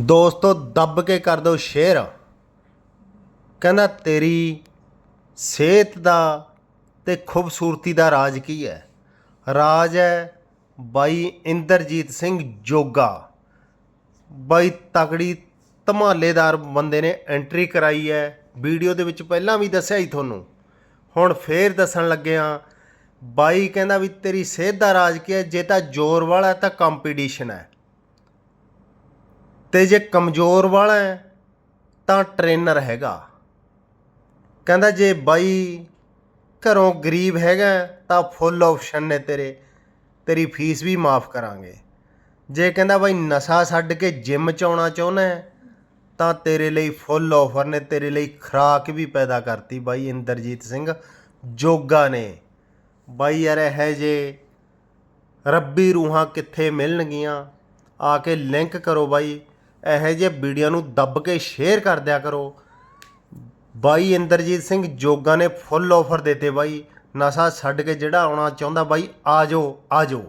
ਦੋਸਤੋ, ਦੱਬ ਕੇ ਕਰ ਦਿਓ ਸ਼ੇਅਰ। ਕਹਿੰਦਾ, ਤੇਰੀ ਸਿਹਤ ਦਾ ਤੇ ਖੂਬਸੂਰਤੀ ਦਾ ਰਾਜ ਕੀ ਹੈ? ਰਾਜ ਹੈ ਬਾਈ ਇੰਦਰਜੀਤ ਸਿੰਘ ਜੋਗਾ। ਬਾਈ ਤਕੜੀ ਧਮਾਲੇਦਾਰ ਬੰਦੇ ਨੇ ਐਂਟਰੀ ਕਰਾਈ ਹੈ। ਵੀਡੀਓ ਦੇ ਵਿੱਚ ਪਹਿਲਾਂ ਵੀ ਦੱਸਿਆ ਹੀ ਤੁਹਾਨੂੰ। ਹੁਣ ਫੇਰ ਦੱਸਣ ਲੱਗਿਆ ਬਾਈ ਕਹਿੰਦਾ ਵੀ ਤੇਰੀ ਸਿਹਤ ਦਾ ਰਾਜ ਕੀ ਹੈ? ਜੇ ਤਾਂ ਜ਼ੋਰ ਵਾਲਾ ਤਾਂ ਕੰਪੀਟੀਸ਼ਨ ਹੈ। ਤੇ ਜੇ ਕਮਜ਼ੋਰ ਵਾਲਾ ਹੈ, ਤਾਂ ਟ੍ਰੇਨਰ ਹੈਗਾ। ਕਹਿੰਦਾ ਜੇ ਬਾਈ ਘਰੋਂ ਗਰੀਬ ਹੈਗਾ, ਤਾਂ ਫੁੱਲ ਆਪਸ਼ਨ ਨੇ ਤੇਰੇ। ਤੇਰੀ ਫੀਸ ਵੀ ਮਾਫ ਕਰਾਂਗੇ। ਜੇ ਕਹਿੰਦਾ ਬਾਈ ਨਸ਼ਾ ਛੱਡ ਕੇ ਜਿਮ ਚ ਆਉਣਾ ਚਾਹੁੰਦਾ ਤਾਂ ਤੇਰੇ ਲਈ ਫੁੱਲ ਆਫਰ ਨੇ। ਤੇਰੇ ਲਈ ਖੁਰਾਕ ਵੀ ਪੈਦਾ ਕਰਤੀ ਬਾਈ ਇੰਦਰਜੀਤ ਸਿੰਘ। ਜੋਗਾ ਨੇ। ਬਾਈ ਯਾਰ ਇਹ ਜੇ ਰੱਬੀ ਰੂਹਾਂ ਕਿੱਥੇ ਮਿਲਣਗੀਆਂ, ਆ ਕੇ ਲਿੰਕ ਕਰੋ ਬਾਈ। ਇਹੋ ਜਿਹੇ ਵੀਡੀਓ ਨੂੰ ਦੱਬ ਕੇ ਸ਼ੇਅਰ ਕਰ ਦਿਆ ਕਰੋ। ਬਾਈ ਇੰਦਰਜੀਤ ਸਿੰਘ ਜੋਗਾ ਨੇ ਫੁੱਲ ਆਫਰ ਦਿੱਤੇ ਬਾਈ। ਨਸ਼ਾ ਛੱਡ ਕੇ ਜਿਹੜਾ ਆਉਣਾ ਚਾਹੁੰਦਾ ਬਾਈ, ਆ ਜਾਓ ਆ ਜਾਓ।